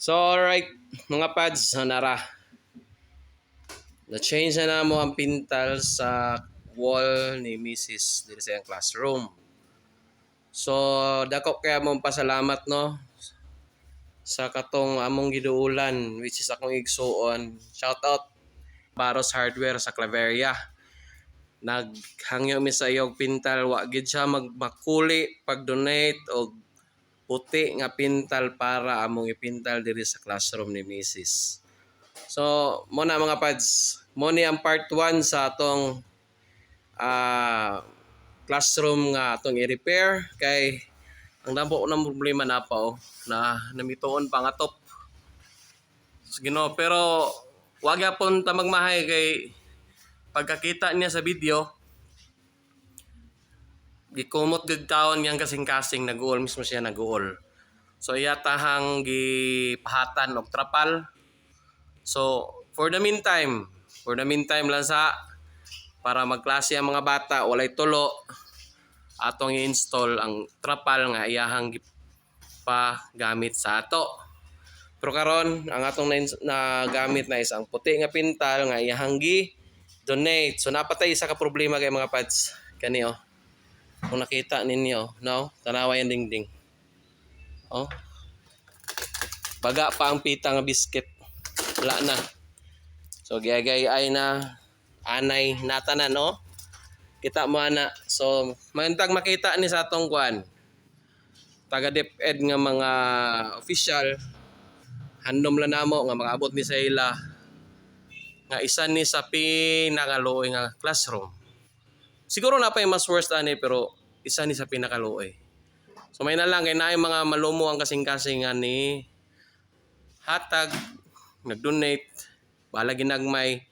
So, alright, mga pads, nara. Na-change na na mo ang pintal sa wall ni Mrs. dito sa classroom. So, dako kaya mong pasalamat, no? Sa katong among giduulan, which is akong igsuon. Shout out, Baros Hardware sa Claveria. Naghangyo mi sa iyong pintal, wa gid siya magmakuli pag-donate o puti nga pintal para among ipintal diri sa classroom ni Mrs. So, mo na mga pads, mo ni ang part 1 sa atong ah classroom nga atong i-repair kay ang damo ng problema na pa oh, na namituon pa nga top. No, pero wag yapon ta magmahay kay pagkakita niya sa video gikumot gud taon yang kasing-kasing nag-uol mismo siya nag-uol. So iyatahang gipahatan og trapal. So for the meantime, for the meantime lang sa para magklase ang mga bata walay tulo atong i-install ang trapal nga iyahang pa gamit sa ato. Pero karon ang atong na, na gamit na isang puti nga pintal nga iyahang gi donate. So napatay isa ka problema kay mga pads. Kani oh. Kung nakita ninyo, no? Tanawa yung dingding. Oh. Baga pa ang pita nga biscuit. Wala na. So gayagay ay na anay natanan no? Kita mo ana. So magandang makita ni sa atong kwan. Taga DepEd nga mga official handom lang namo nga makaabot ni sa ila nga isa ni sa pinakaluoy nga classroom. Siguro na pa yung mas worst ani pero isa ni sa pinakaluoy. So may na lang kay naay mga malumo ang kasing-kasing nga ni hatag nag-donate bala ginagmay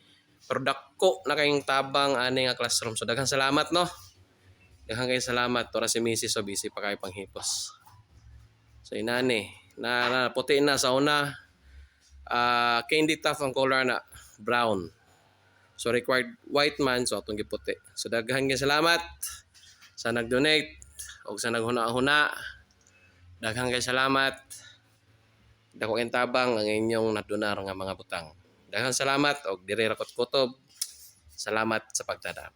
pero dako na kayong tabang ani nga classroom. So daghang salamat no. Daghang kayong salamat tora si Mrs. so busy pa kay panghipos. So inani na, na puti na sa una ah candy tough ang color na brown. So required white man so atong giputi. So daghang kayong salamat sa nag-donate o sa naghuna-huna. Daghang kayong salamat. Dako tabang ang inyong nadunar nga mga butang. Daghang salamat og diri rakot kutob. Salamat sa pagtadam.